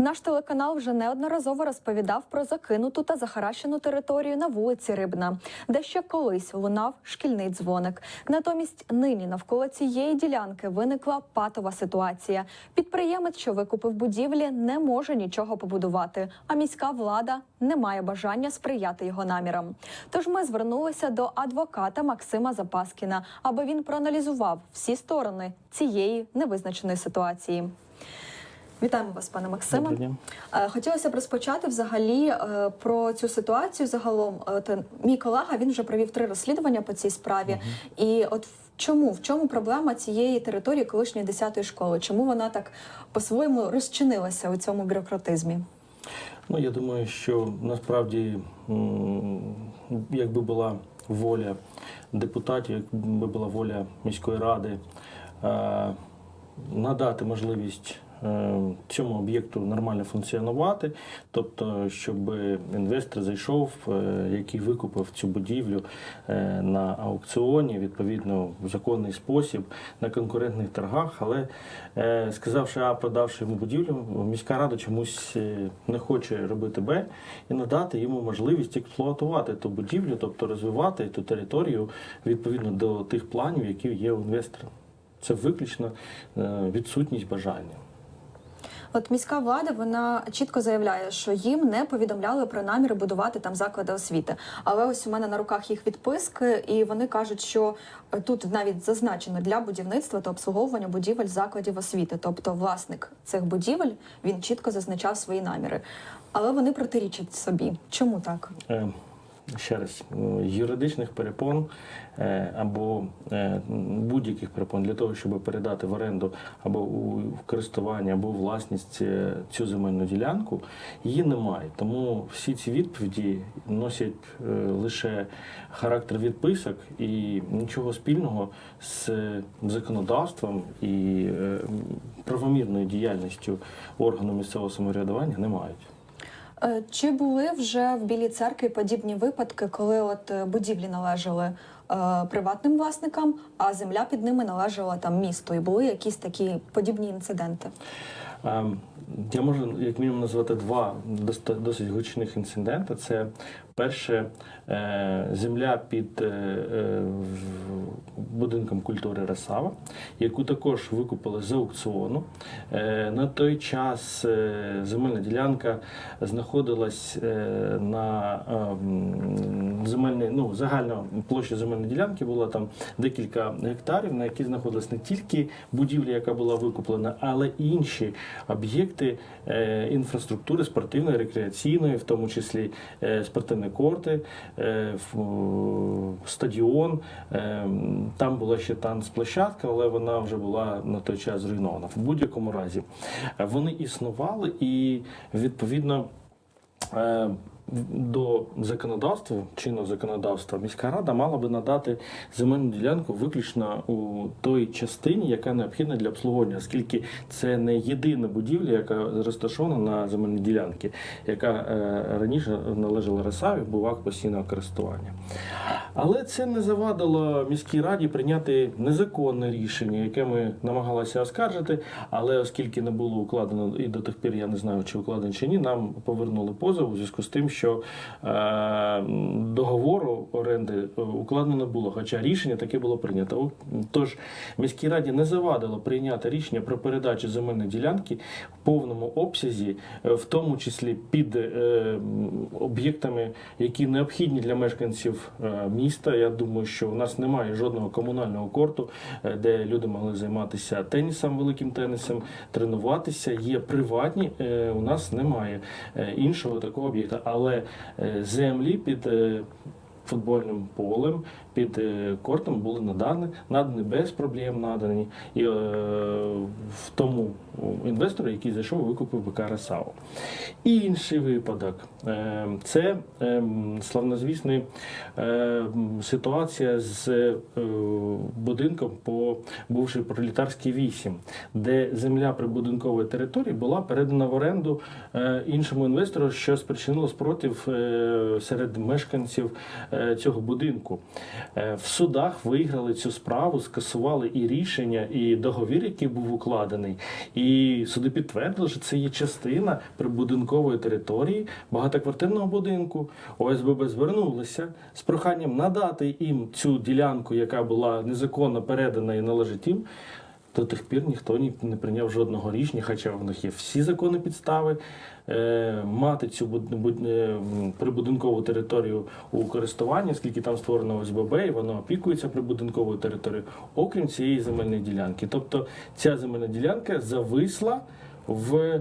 Наш телеканал вже неодноразово розповідав про закинуту та захаращену територію на вулиці Рибна, де ще колись лунав шкільний дзвоник. Натомість нині навколо цієї ділянки виникла патова ситуація. Підприємець, що викупив будівлі, не може нічого побудувати, а міська влада не має бажання сприяти його намірам. Тож ми звернулися до адвоката Максима Запаскіна, аби він проаналізував всі сторони цієї невизначеної ситуації. Вітаємо вас, пане Максиме. Е, Хотілося б розпочати взагалі е, про цю ситуацію. Загалом, от, е, мій колега він вже провів три розслідування по цій справі. І от в чому в чому проблема цієї території колишньої 10-ї школи? Чому вона так по-своєму розчинилася у цьому бюрократизмі? Ну, я думаю, що насправді, якби була воля депутатів, якби була воля міської ради надати можливість цьому об'єкту нормально функціонувати, тобто, щоб інвестор зайшов, е, який викупив цю будівлю е, на аукціоні, відповідно, в законний спосіб, на конкурентних торгах, але е, сказавши А, продавши йому будівлю, міська рада чомусь е, не хоче робити Б і надати йому можливість експлуатувати ту будівлю, тобто розвивати ту територію відповідно до тих планів, які є у інвестора. Це виключно е, відсутність бажання. От міська влада вона чітко заявляє, що їм не повідомляли про наміри будувати там заклади освіти. Але ось у мене на руках їх відписки, і вони кажуть, що е, тут навіть зазначено для будівництва та обслуговування будівель закладів освіти. Тобто власник цих будівель він чітко зазначав свої наміри. Але вони протирічать собі. Чому так? Ще раз, е, юридичних перепон е, або е, будь-яких перепон для того, щоб передати в оренду або у користування, або власність цю земельну ділянку, її немає. Тому всі ці відповіді носять лише характер відписок і нічого спільного з законодавством і правомірною діяльністю органу місцевого самоврядування не мають. Е, Чи були вже в Білій церкві подібні випадки, коли от е, будівлі належали е, приватним власникам, а земля під ними належала там місту? І були якісь такі подібні інциденти? Ем, Я можу як мінімум назвати два досить гучних інциденти. Це перше е, земля під е, е, будинком культури Росава, яку також викупили з аукціону. На той час земельна ділянка знаходилась на ем, земельній, ну, загальна площа земельної ділянки була там декілька гектарів, на якій знаходилась не тільки будівля, яка була викуплена, але й інші об'єкти е, інфраструктури спортивної, рекреаційної, в тому числі е, спортивні корти, е, стадіон. Там була ще танцплощадка, але вона вже була на той час зруйнована. В будь-якому разі вони існували і відповідно. До законодавства, чинного законодавства, міська рада мала би надати земельну ділянку виключно у той частині, яка необхідна для обслуговування, оскільки це не єдина будівля, яка розташована на земельній ділянці, яка е, раніше належала Росаві, був акт постійного користування. Але це не завадило міській раді прийняти незаконне рішення, яке ми намагалися оскаржити. Але оскільки не було укладено і до тих пір я не знаю, чи укладено чи ні, нам повернули позов у зв'язку з тим, що е, договору оренди е, укладено було, хоча рішення таке було прийнято. Тож міській раді не завадило прийняти рішення про передачу земельної ділянки в повному обсязі, е, в тому числі під е, об'єктами, які необхідні для мешканців е, міста. Я думаю, що у нас немає жодного комунального корту, де люди могли займатися тенісом, великим тенісом, тренуватися. Є приватні, е, у нас немає іншого такого об'єкта. Але е, землі під е, футбольним полем, під е, кортом були надані, надані без проблем надані. І в тому інвестору, який зайшов, викупив БК «Росаву». І інший випадок е, це е, славнозвісна е, ситуація з будинком по бувшій пролітарській 8, де земля прибудинкової території була передана в оренду іншому інвестору, що спричинило спротив серед мешканців цього будинку. в судах виграли цю справу, скасували і рішення, і договір, який був укладений. І суди підтвердили, що це є частина прибудинкової території багатоквартирного будинку. ОСББ звернулися з проханням надати їм цю ділянку, яка була незаконно передана і належить їм. До тих пір ніхто ні- не прийняв жодного рішення, хоча в них є всі закони підстави е, мати цю е, прибудинкову територію у користуванні, оскільки там створено ОСББ, і воно опікується прибудинковою територією, окрім цієї земельної ділянки. Тобто ця земельна ділянка зависла в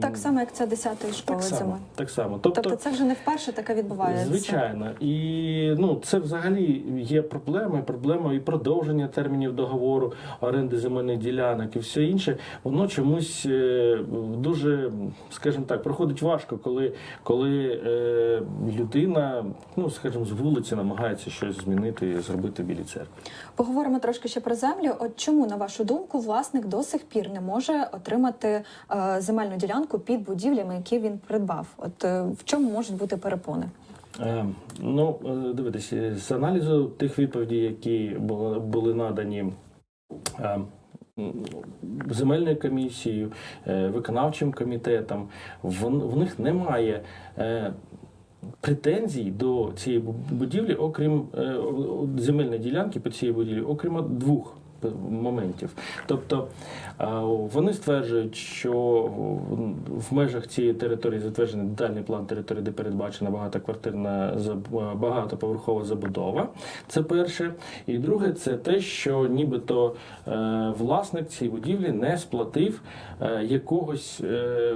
Так само, як це 10-ї школи так само, зими. так само. Тобто, Тобто це вже не вперше таке відбувається. Звичайно, і ну це взагалі є проблема, і проблема і продовження термінів договору оренди земельних ділянок і все інше. Воно чомусь е, дуже, скажімо так, проходить важко, коли, коли е, людина, ну скажімо, з вулиці намагається щось змінити, і зробити в білій церкві. Поговоримо трошки ще про землю. От чому, на вашу думку, власник до сих пір не може отримати е, земельну ділянку під будівлями, які він придбав? От е, в чому можуть бути перепони? Е, Ну, е, дивитись, з аналізу тих відповідей, які були, надані е, земельною комісією, виконавчим комітетом, в, них немає. Претензій до цієї будівлі, окрім земельної ділянки по цій будівлі, окрім двох моментів. Тобто вони стверджують, що в межах цієї території затверджений детальний план території, де передбачена багатоквартирна багатоповерхова забудова. Це перше. І друге, це те, що нібито е, власник цієї будівлі не сплатив е, якогось е,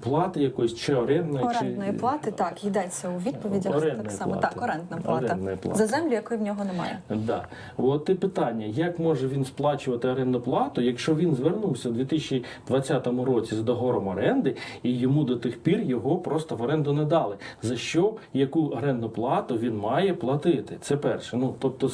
плати, якоїсь чи орендної, Орендної чи плати так йдеться у відповідях. Орендної так само плати. так, орендна плата Орендної плати. за землю, якої в нього немає. Да. От і питання, як може він сплачувати орендну плату, якщо він звернувся у 2020 році з договором оренди, і йому до тих пір його просто в оренду не дали. За що яку орендну плату він має платити? Це перше. Ну тобто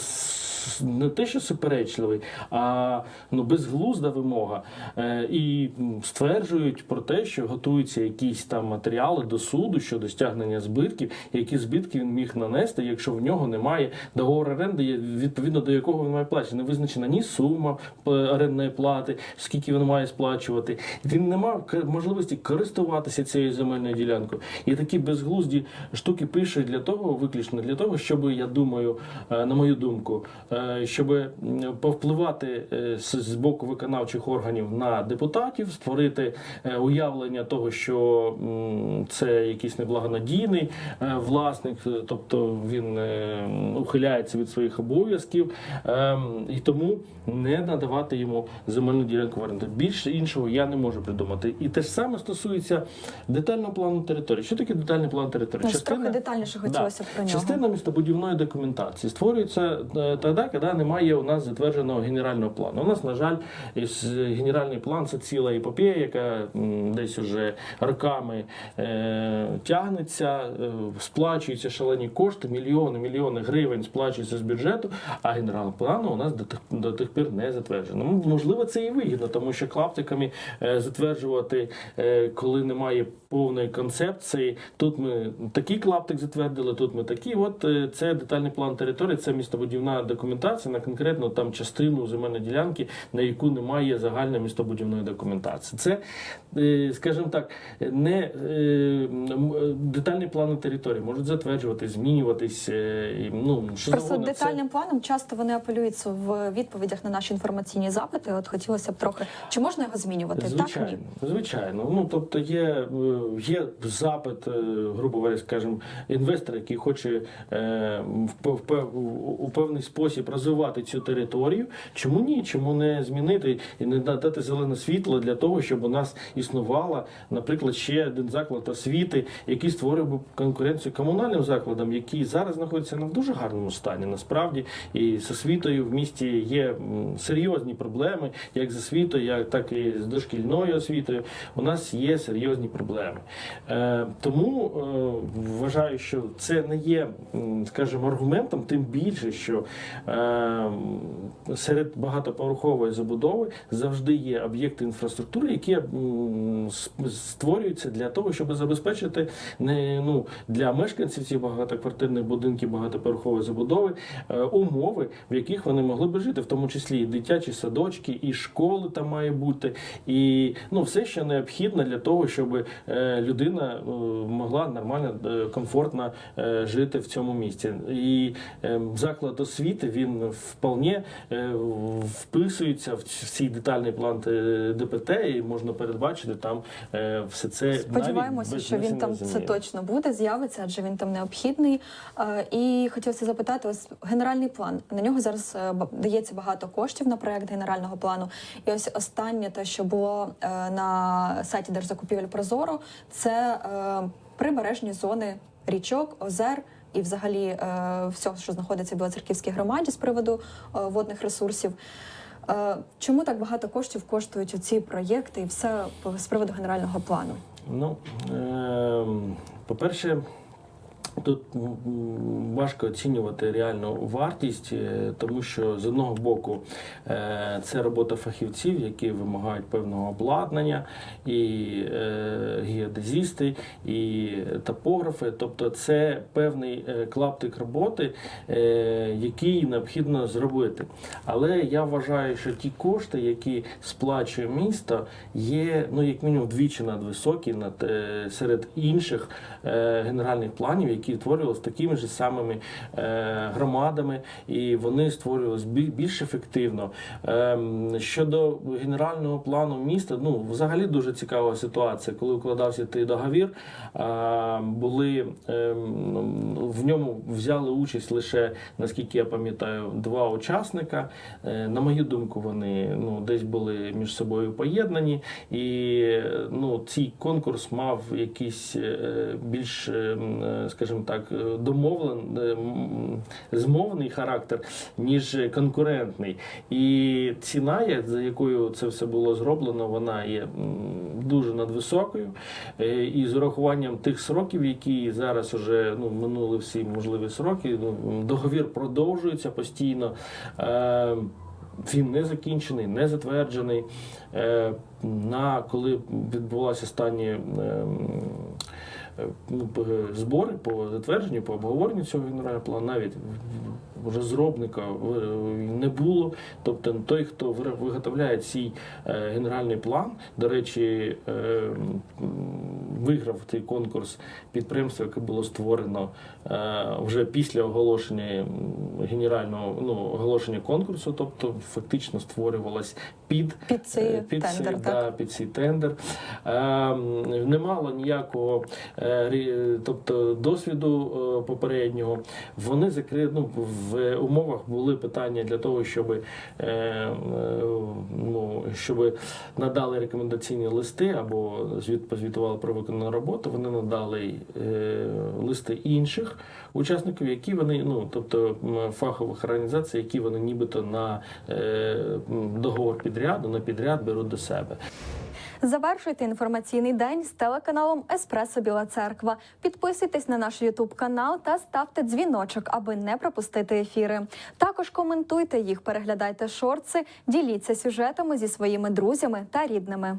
не те, що суперечливий, а ну безглузда вимога. Е, і стверджують про те, що готуються якісь там матеріали до суду щодо стягнення збитків, які збитки він міг нанести, якщо в нього немає договору оренди, відповідно до якого він має платити. Не визначена ні сума е, орендної плати, скільки він має сплачувати. Він не мав можливості користуватися цією земельною ділянкою. І такі безглузді штуки пише для того, виключно для того, щоб я думаю, е, на мою думку, е, щоб повпливати з боку виконавчих органів на депутатів, створити уявлення того, що це якийсь неблагонадійний власник, тобто він ухиляється від своїх обов'язків, е, і тому не надавати йому земельну ділянку в оренду. Більше іншого я не можу придумати. І те ж саме стосується детального плану території. Що таке детальний план території? Ну, трохи детальніше хотілося б про нього. Частина містобудівної документації створюється е, тоді, коли немає у нас затвердженого генерального плану. У нас, на жаль, генеральний план це ціла епопея, яка десь уже роками е, тягнеться, е, сплачуються шалені кошти, мільйони, мільйони гривень сплачуються з бюджету, а генерального плану у нас до тих, до тих пір не затверджено. Ну, Можливо, це і вигідно, тому що клаптиками е, затверджувати, е, коли немає повної концепції. Тут ми такий клаптик затвердили, тут ми такі. От е, це детальний план території, це містобудівна документація на конкретну там частину земельної ділянки, на яку немає загальної містобудівної документації. Це, е, скажімо так, не е, детальні плани території можуть затверджуватись, змінюватись. Ну, що Просто завгодно. Це- детальним планом часто вони апелюються в відповідях на наші інформаційні запити. От хотілося б трохи. Чи можна його змінювати? Звичайно, Так ні. звичайно. Ну тобто є, є запит, е, грубо говоря, скажімо, інвестор, який хоче е, у певний спосіб розвивати цю територію. Чому ні? Чому не змінити і не дати зелене світло для того, щоб у нас існувала, наприклад, ще один заклад освіти, який створив би конкуренцію комунальним закладам, які зараз знаходяться на дуже гарному стані. Насправді і з освітою в місті є серйозні проблеми, як з освітою, так і з дошкільною освітою. У нас є серйозні проблеми. Е, тому е, вважаю, що це не є, скажімо, аргументом, тим більше, що е, серед багатоповерхової забудови завжди є об'єкти інфраструктури, які створюються для того, щоб забезпечити не ну для мешканців цих багатоквартирних будинків багатоповерхової забудови е, умови, в яких вони могли би жити, в тому числі і дитячі садочки, і школи там має бути, і ну все, що необхідно для того, щоб людина е, могла нормально, е, комфортно е, жити в цьому місці. І е, заклад освіти він вполне е, вписується в цей детальний план е, ДПТ, і можна передбачити там е, все це. Сподіваємося, що він там це точно буде, з'явиться, адже він там необхідний. Е, І хотілося запитати, ось генеральний план. На нього зараз е, дається багато коштів на проект генерального плану. І ось останнє те, що було е, на сайті Держзакупівель Прозоро, це е, прибережні зони річок, озер. І, взагалі, е, все, що знаходиться в Білоцерківській громаді з приводу е, водних ресурсів. Е, Чому так багато коштів коштують ці проєкти і все з приводу генерального плану? Ну, ем, по-перше, тут важко оцінювати реальну вартість, е, тому що з одного боку е, це робота фахівців, які вимагають певного обладнання, і е, геодезісти, і топографи. Тобто це певний клаптик роботи, який необхідно зробити. Але я вважаю, що ті кошти, які сплачує місто, є ну як мінімум вдвічі надвисокі над серед інших генеральних планів, які створювалися такими ж самими е, громадами, і вони створювалися більш ефективно. Ем, щодо генерального плану міста, ну взагалі дуже цікава ситуація, коли укладався той договір. а, Були ем, в ньому взяли участь лише, наскільки я пам'ятаю, два учасника. Е, На мою думку, вони ну десь були між собою поєднані, і е, ну цей конкурс мав якийсь е, більш, е, м, е, скажімо так, е, домовлен, е, змовний характер, ніж конкурентний. І ціна, за якою це все було зроблено, вона є дуже надвисокою. Е, І з урахуванням тих сроків, які зараз вже ну, минули всі можливі сроки, ну, договір продовжується постійно. Він не закінчений, не затверджений. На коли відбулася останні ем, збори по затвердженню, по обговоренню цього генерального плану, навіть розробника е, не було. Тобто той, хто виготовляє цей е, генеральний план, до речі, е, виграв цей конкурс підприємство, яке було створено е, вже після оголошення генерального ну, оголошення конкурсу, тобто фактично створювалась під Під цей е, під тендер, цей, да, під цей тендер. Е, не мало ніякого е, тобто, досвіду попереднього. Вони закри... ну, в умовах були питання для того, щоб, ну, щоб надали рекомендаційні листи або звіт позвітували про виконану роботу. Вони надали е, листи інших учасників, які вони, ну тобто фахових організацій, які вони нібито на е, договор підряду, на підряд беруть до себе. Завершуйте інформаційний день з телеканалом Еспресо Біла Церква. Підписуйтесь на наш Ютуб канал та ставте дзвіночок, аби не пропустити ефіри. Також коментуйте їх, переглядайте шорти, діліться сюжетами зі своїми друзями та рідними.